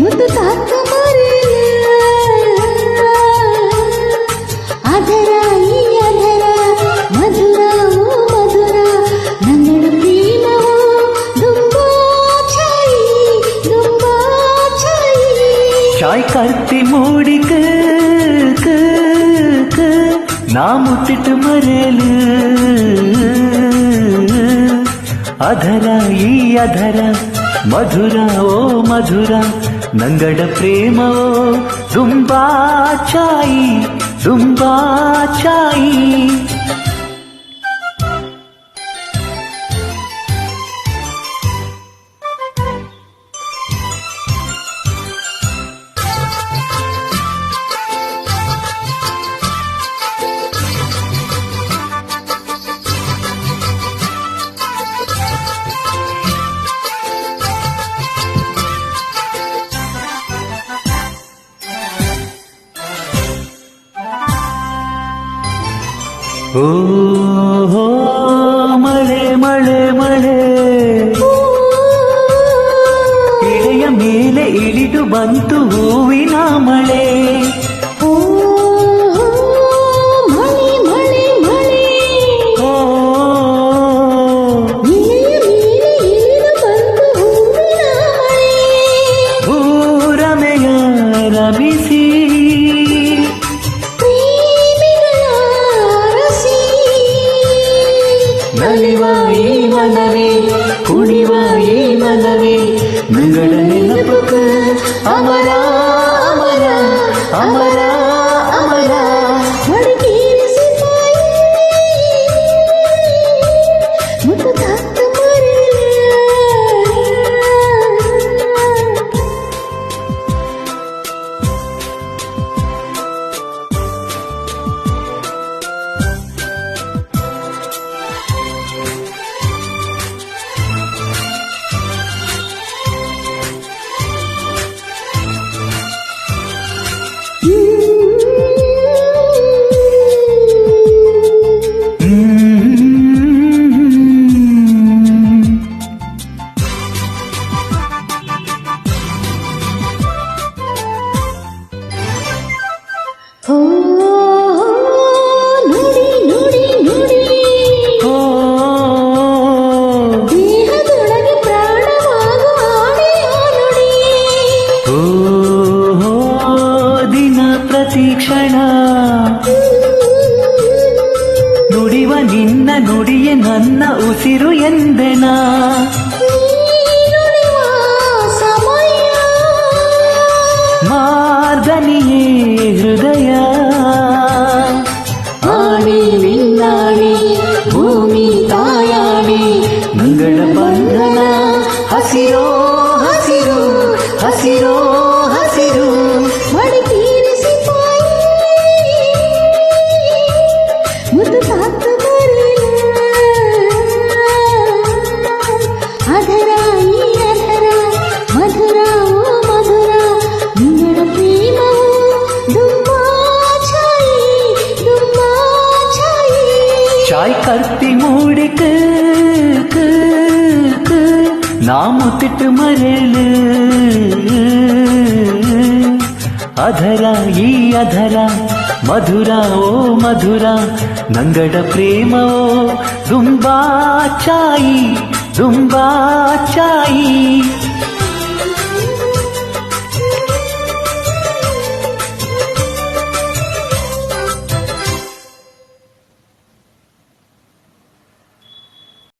முத்து தாத்த தாய் கார்த்தி மூடிக்கு நாம் முத்திட்டு மறேலு அதரா ஈ அதரா மதுரா ஓ மதுரா ನಂಗಡ ಪ್ರೇಮೋ ದುಂಬಾ ಚಾಯಿ ದುಂಬಾ ಚಾಯಿ. ಓ ಹೋ, ಮಳೆ ಮಳೆ ಮಳೆ ಎಳೆಯ ಮೇಲೆ ಇಳಿದು ಬಂತು ಹೂವಿನ ಮಳೆ ಓ ಮಳೆ ಕ್ಷಣ ನುಡಿವ ನಿನ್ನ ನುಡಿಯೇ ನನ್ನ ಉಸಿರು ಎಂದೆನ ನೀನುಡಿವ ಸಮಯ ಮಾರ್ಗನಿಯೇ ಹೃದಯ சாய் கத்தி மூடிக்கு நாமுத்திட்டு மரலு అధరా ఈ అధరా మధురా ఓ మధురా నంగడ ప్రేమ ఓ దుంబా చాయి जुम्बा चाहिए